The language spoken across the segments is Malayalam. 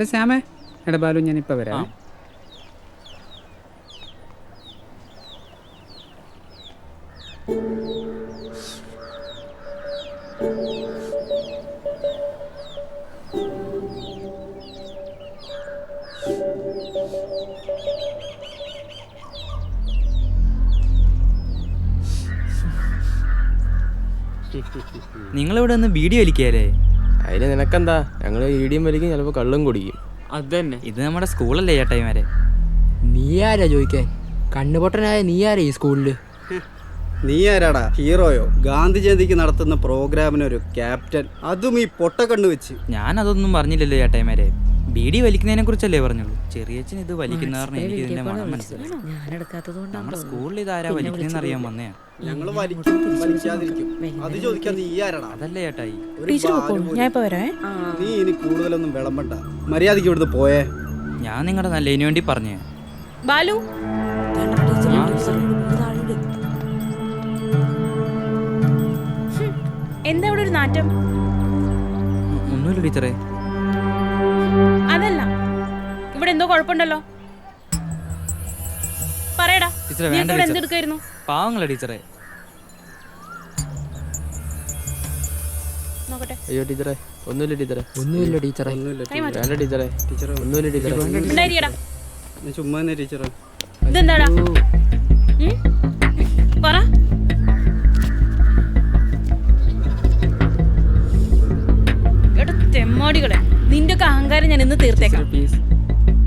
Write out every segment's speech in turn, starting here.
എടാ ശ്യാമേ? എടാ ബാലു ഞാനിപ്പോൾ വരാം. നിങ്ങളിവിടെ ഒന്ന് വീഡിയോ വലിക്കല്ലേ? അതിന് നിനക്കെന്താ? ഞങ്ങൾ ഈടിയും വലിക്കും ചിലപ്പോൾ കള്ളും കുടിക്കും. അത് തന്നെ ഇത് നമ്മുടെ സ്കൂളല്ലേ ചേട്ടായിമാരെ നീ ആരാ ചോദിക്കാൻ? കണ്ണുപൊട്ടനായ നീ ആരാ ഈ സ്കൂളിൽ നീ ആരാടാ? ഹീറോയോ? ഗാന്ധി ജയന്തിക്ക് നടത്തുന്ന പ്രോഗ്രാമിനൊരു ക്യാപ്റ്റൻ. അതും ഈ പൊട്ടക്കണ്ണ് വെച്ച്. ഞാൻ അതൊന്നും പറഞ്ഞില്ലല്ലോ ചേട്ടായിമാരെ ബീഡി വലിക്കുന്നതിനെ കുറിച്ചല്ലേ പറഞ്ഞുള്ളൂ? ചെറിയച്ഛൻ ഇത് വലിക്കുന്ന കാരണം എനിക്ക് ഇതിന്റെ മണം മനസ്സിലായി. നമ്മുടെ സ്കൂളിൽ ഇതാരാ വലിക്കുന്നതെന്ന് അറിയാൻ വന്നയാ. ഞങ്ങൾ വലിക്കും വലിക്കാതിരിക്കും. അത് ചോദിക്കാൻ നീ ആരാടാ? അതല്ലേ ചേട്ടായി ടീച്ചർ പൊക്കോളൂ ഞാൻ ഇപ്പൊ വരാം. നീ ഇനി കൂടുതലൊന്നും വിളമ്പണ്ട. മര്യാദയ്ക്ക് ഇവിടുന്ന് പോയേ. ഞാൻ നിങ്ങളുടെ നല്ലതിനു വേണ്ടി പറഞ്ഞേ. ബാലു. എന്താ ഇവിടെ ഒരു നാറ്റം? ഒന്നുമില്ല ടീച്ചറേ. ഇവിടെ എന്തോ കുഴപ്പമുണ്ടല്ലോ? പറയടാ ടീച്ചറെ നീ വേണ്ട ഇവിടെ ടീച്ചർ എന്തെടുക്കായിരുന്നു? പാവങ്ങളെ ടീച്ചറെ. നോക്കട്ടെ. അയ്യോ ടീച്ചറെ ഒന്നുമില്ല ടീച്ചറെ. ഒന്നുമില്ല ടീച്ചറെ. ഒന്നുമില്ല കൈ മാറ്റ്. വേണ്ട ടീച്ചറെ. ടീച്ചറെ ഒന്നുമില്ല ടീച്ചറെ. ഉണ്ടായിരിക്കടാ. ഞാൻ ചുമ്മാ തന്നെ ടീച്ചറെ. ഇതെന്താടാ? ഉം? പറ. എടാ തെമ്മാടികളെ. നിന്റെ ഒക്കെ അഹങ്കാരം ഞാൻ ഇന്ന് തീർത്തേക്കാം. പ്ലീസ്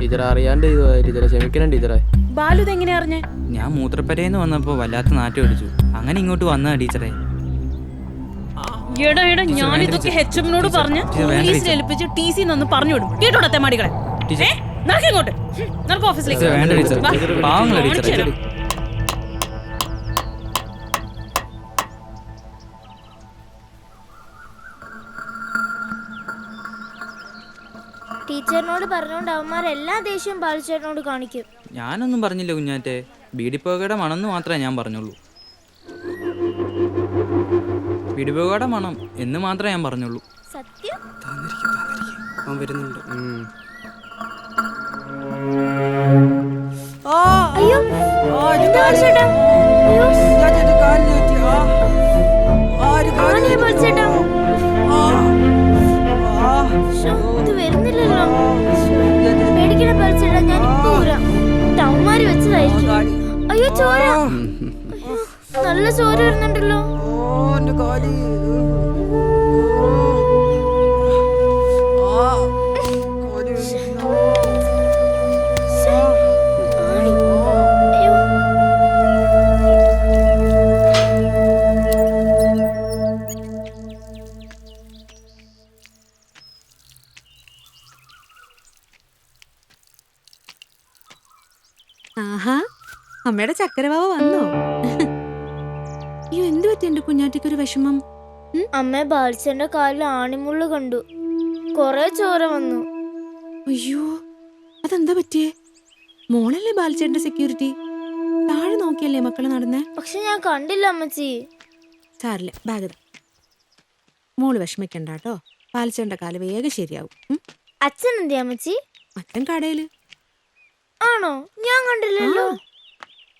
ടീച്ചറെ അറിയാണ്ട് ടീച്ചറെ ക്ഷമിക്കണം ടീച്ചറെ. ബാലു ഇതെങ്ങനെയാ അറിഞ്ഞേ? ഞാൻ മൂത്രപ്പരയെന്ന് വന്നപ്പോ വല്ലാത്ത നാറ്റം അടിച്ചു. അങ്ങനെ ഇങ്ങോട്ട് വന്നതാ ടീച്ചറെ. എടാ എടാ ഞാൻ ഇതൊക്കെ എച്ച് എമ്മിനോട് പറഞ്ഞ് ടീച്ചർ, വേണ്ട പോലീസിൽ ടീച്ചർ. ഏൽപ്പിച്ച് ടി സി ഒന്ന് പറഞ്ഞു വിടും. കേട്ടോടാ തെമ്മാടികളെ? ടീച്ചർ. ഏ? നടക്ക് ഇങ്ങോട്ട്. ഹും, നടക്ക് ഓഫീസിലേക്ക്. ടീച്ചറിനോട് പറഞ്ഞോണ്ട് അവന്മാർ എല്ലാ ദേഷ്യവും ബാലിച്ചേട്ടനോട് കാണിക്കും ഞാനൊന്നും പറഞ്ഞില്ല കുഞ്ഞാറ്റെ ബീഡിപ്പോകയുടെ മണമെന്ന് മാത്രമേ ഞാൻ പറഞ്ഞുള്ളൂ ബീഡിപ്പോകയുടെ മണം എന്ന് മാത്രമേ ഞാൻ പറഞ്ഞുള്ളൂ സത്യം അവൻ വരുന്നുണ്ട്. അയ്യോ എന്താ? അയ്യോ. ആനയെ ബാലിച്ചേട്ടാ. അയ്യോ ചോര. നല്ല ചോര വരുന്നുണ്ടല്ലോ. ആഹാ. അമ്മയുടെ ചക്കരവാവ വന്നോ? അയ്യോ എന്ത് പറ്റി എന്റെ കുഞ്ഞാറ്റിക്കൊരു വിഷമം? അമ്മ ബാലിച്ചന്റെ കാലിൽ ആണിമുള്ള കണ്ടു. കൊറേ ചോര വന്നു. അയ്യോ അതെന്താ പറ്റിയേ? മോളല്ലേ ബാലിച്ചന്റെ സെക്യൂരിറ്റി താഴെ നോക്കിയല്ലേ മക്കൾ നടന്നേ? പക്ഷെ ഞാൻ കണ്ടില്ല അമ്മച്ചി. സാറില്ല ബാഗ് മോൾ വിഷമിക്കണ്ട കേട്ടോ. ബാലിച്ചേട്ടന്റെ കാൽ വേഗം ശരിയാവും. അച്ഛൻ എന്തിയാ അമ്മച്ചി? അച്ഛൻ കടയിൽ. ആണോ? ഞാൻ കണ്ടില്ലല്ലോ.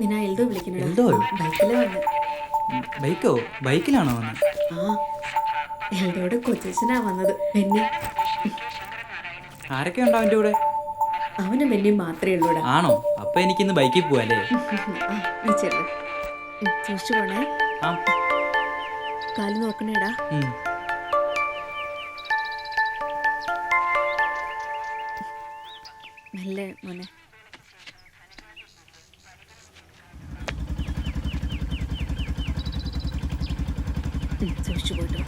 നിന്നെ എൽദോ വിളിക്കണടാ. എൽദോയോ? ബൈക്കിൽ വന്ന്. ബൈക്കോ? ബൈക്കിലാണോ വന്നത് ആ. എൽദോയുടെ കൊച്ചച്ഛനാ വന്നത് ബെന്നി. ആരൊക്കെ ഉണ്ടോ അവന്റെ കൂടെ? അവന് ബെന്നി മാത്രമേ ഉള്ളൂടാ. ആണോ? അപ്പൊ എനിക്കിന്ന് ബൈക്കിൽ പോവാല്ലേ. ഉം, സൂക്ഷിച്ചു പോണേ? കാൽ നോക്കണേടാ. സൂക്ഷിച്ചു പോയിട്ട്.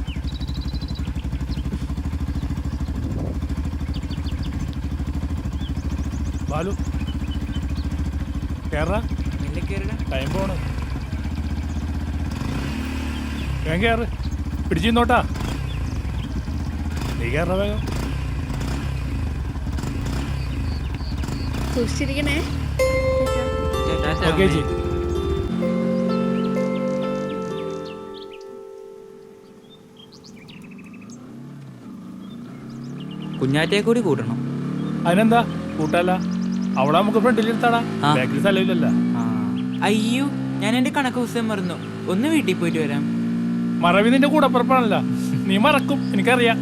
ബാലു കേറാ. ടൈം പോണ്. ഞാൻ പിടിച്ചു നോട്ടാ നീ കേറ വേഗം. സൂക്ഷിച്ചിരിക്കണേ. ഓക്കെ ജി കുഞ്ഞാറ്റയെ കൂടി കൂട്ടണം അതിനെന്താ? കൂട്ടല്ല. അവളെ നമുക്ക്. ബാക്കിൽ സ്ഥലമില്ലല്ല ആ. അയ്യോ ഞാൻ എന്റെ കണക്ക് പുസ്തകം മറന്നു. ഒന്ന് വീട്ടിൽ പോയിട്ട് വരാം. മറവി നിന്റെ കൂടപ്പുറപ്പാണല്ല. നീ മറക്കും എനിക്കറിയാം.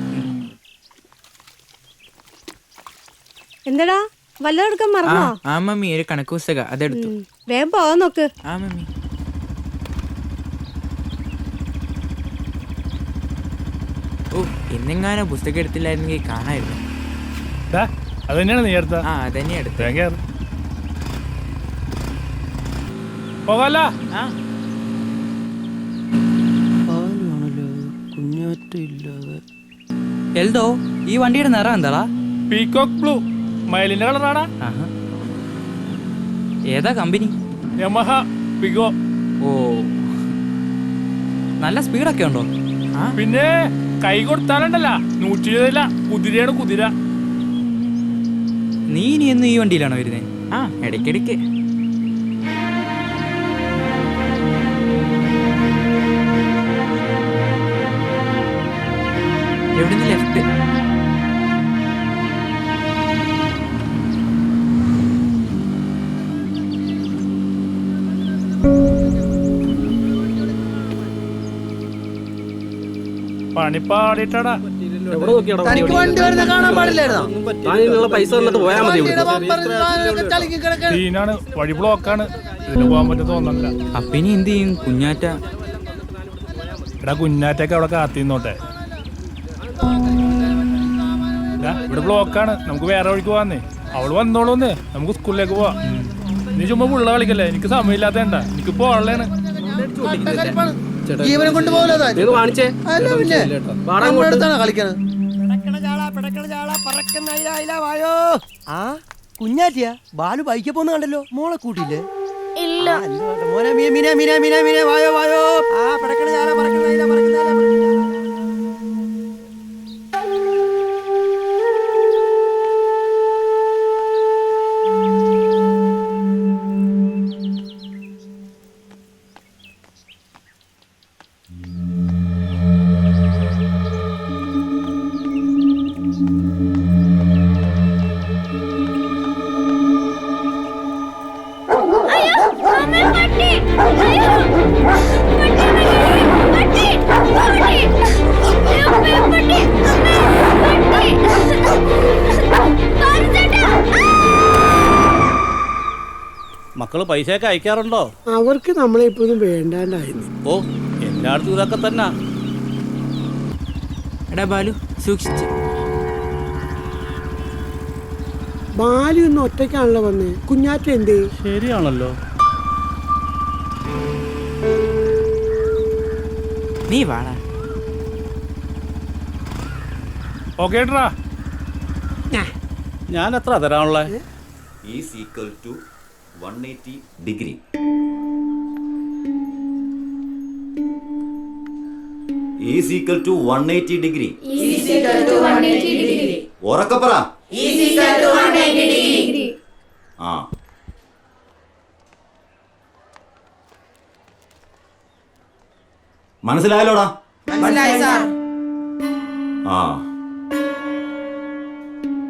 എന്താടാ? വല്ലതും എടുക്കാൻ ആ മറന്നോ? ആ മമ്മി ഒരു കണക്ക് പുസ്തക അതെടുത്തു. വേഗം പോവാൻ നോക്ക്. ആ മമ്മി. ഓ ഇന്നെങ്ങാനോ പുസ്തകം എടുത്തില്ലായിരുന്നെങ്കിൽ കാണായിരുന്നു. അത് തന്നെയാണ് നീ എടുത്ത ആ അതന്നെ എടുത്തു പോകാല. എൽദോ ഈ വണ്ടിയുടെ നിറം എന്താടാ? പീകോക്ക് ബ്ലൂ മയിലിന്റെ കളറാടാ. ആഹാ. ഏതാ കമ്പനി? യമഹ പിഗോ ഓ. നല്ല സ്പീഡൊക്കെ ഉണ്ടോ? പിന്നെ കൈ കൊടുത്താലുണ്ടല്ല. നൂറ്റി ഇരുപതില്ല കുതിരയാണ് കുതിര. നീ ഇനി എന്ന് ഈ വണ്ടിയിലാണോ വരുന്നത് ആ. ഇടയ്ക്കിടയ്ക്ക്. എവിടുന്ന് ലെഫ്റ്റ് പണിപ്പാടിട്ടാടാ. എവിടെ നോക്കിയാടാ വണ്ടി ഓടിക്കുന്നത്? പൈസ തന്നിട്ട് പോയാൽ മതി ഇവിടുന്ന്. സീനാണ് വഴി ബ്ലോക്കാണ്. ഇതിന് പോകാൻ പറ്റും തോന്നണില്ല. ഇനി എന്ത് ചെയ്യും? കുഞ്ഞാറ്റ? എടാ കുഞ്ഞാറ്റൊക്കെ അവിടെ കാത്തിന്നോട്ടെ ഇവിടെ ബ്ലോക്കാണ്. നമുക്ക് വേറെ വഴിക്ക് പോവാന്നേ അവൾ വന്നോളൂന്ന് നമുക്ക് സ്കൂളിലേക്ക് പോവാം. നീ ചുമ്മാ പുള്ള കളിക്കല്ലേ? എനിക്ക് സമയമില്ലാത്തണ്ട എനിക്ക് പോളാണ് ജീവനെ കൊണ്ട് ഒന്ന് കാണിച്ചേ. കളിക്കണത്. ആ കുഞ്ഞാറ്റിയാ? ബാലു ബൈക്ക് പോന്ന് കണ്ടല്ലോ മോളെ കൂട്ടിയില്ലേ? ഇല്ല? മോനെ മീന മീന മീന മീന മീന വായോ വായോ. ആ പടക്കണ ചാല പറക്കണ ചാല പറക്കണ മക്കൾ പൈസയൊക്കെ അയക്കാറുണ്ടോ? അവർക്ക് നമ്മളെ ഇപ്പോഴും വേണ്ടാണ്ടായിരുന്നു ഓ എല്ലായിടത്തും ഇതൊക്കെ തന്നെ. എടാ ബാലു സൂക്ഷിച്ച്. ബാലു ഇന്ന് ഒറ്റയ്ക്കാണല്ലോ വന്നേ. കുഞ്ഞാറ്റ എന്തേ? ശരിയാണല്ലോ. നീ വാടാ ഓക്കെ ഞാൻ എത്ര തരാനുള്ള is equal to 180 degree. is equal to 180 degree. ഉറക്കെ പറ ആ മനസ്സിലായല്ലോടാ? ആ.